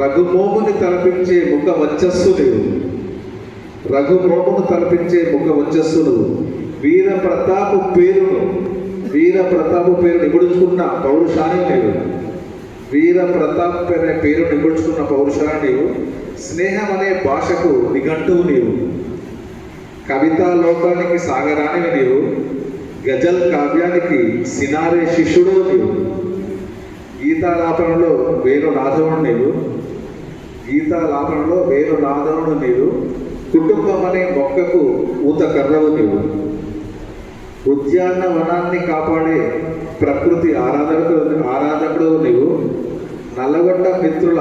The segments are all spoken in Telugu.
రఘుమోముని తలపించే ముఖ వచ్చస్సు నీవు రఘుమోమును తలపించే ముఖ వచ్చస్సు నువ్వు వీర ప్రతాపు పేరును వీర ప్రతాపు పేరు నిగుడుచుకున్న పౌరుషాన్ని నీవు. వీర ప్రతాప్ అనే పేరు నిగుడుచుకున్న పౌరుషాన్ని నీవు. స్నేహం అనే భాషకు నిఘంటువు నీవు. కవితా లోకానికి సాగరానివి నీవు. గజల్ కావ్యానికి సినారే శిష్యుడు నీవు. గీతాలాపనలో వేరు నాదవుడు నీవు. గీతాలాపనలో వేరు నాదవుడు నీవు కుటుంబం అనే మొక్కకు ఊత కర్రవు నీవు. ఉద్యానవనాన్ని కాపాడే ప్రకృతి ఆరాధకుడు ఆరాధకుడు నీవు. నల్లగొండ మిత్రుల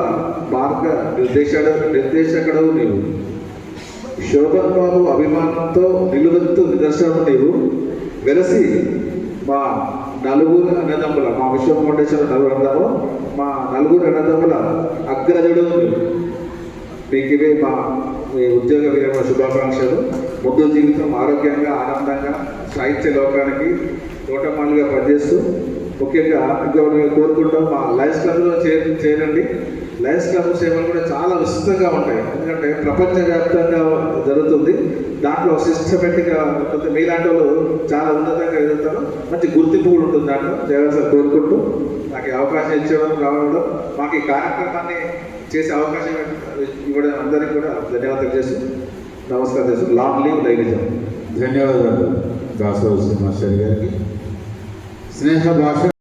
మార్గ నిర్దేశడు నిర్దేశకుడవు నీవు. శోభన్ బాబు అభిమానంతో నిలువెత్తు నిదర్శనం నీవు. వెలసి మా నలుగురు అన్నదమ్ముల మా విశ్వ ఫౌండేషన్ నలుగురు అన్నదమ్ములు మా నలుగురు అన్నదమ్ముల అగ్రజుడు నీవు. మీకు ఇవే మా ఉద్యోగ విరమణ శుభాకాంక్షలు. ముద్దు జీవితం ఆరోగ్యంగా ఆనందంగా సాహిత్య లోకానికి తోటమాలుగా పనిచేస్తూ ముఖ్యంగా ఇంకా మేము కోరుకుంటాం మా లయన్స్ క్లబ్లో చేరి చేరండి. లయన్స్ క్లబ్ సేవలు కూడా చాలా విస్తృతంగా ఉంటాయి. ఎందుకంటే ప్రపంచవ్యాప్తంగా జరుగుతుంది. దాంట్లో సిస్టమేటిక్గా కొంత మీలాంటి వాళ్ళు చాలా ఉన్నతంగా ఎదుగుతారు. మంచి గుర్తింపు కూడా ఉంటుంది దాంట్లో. జగన్ కోరుకుంటూ నాకు అవకాశం ఇచ్చేవారు రావడం. మాకు ఈ కార్యక్రమాన్ని చేసే అవకాశం ఇవ్వడం అందరికీ కూడా ధన్యవాదాలు చేస్తూ నమస్కారం చేస్తూ లాంగ్ లీవ్ లైనిజం ధన్యవాదాలు. దాసరావు సింహాచారి గారికి. స్నేహ భాష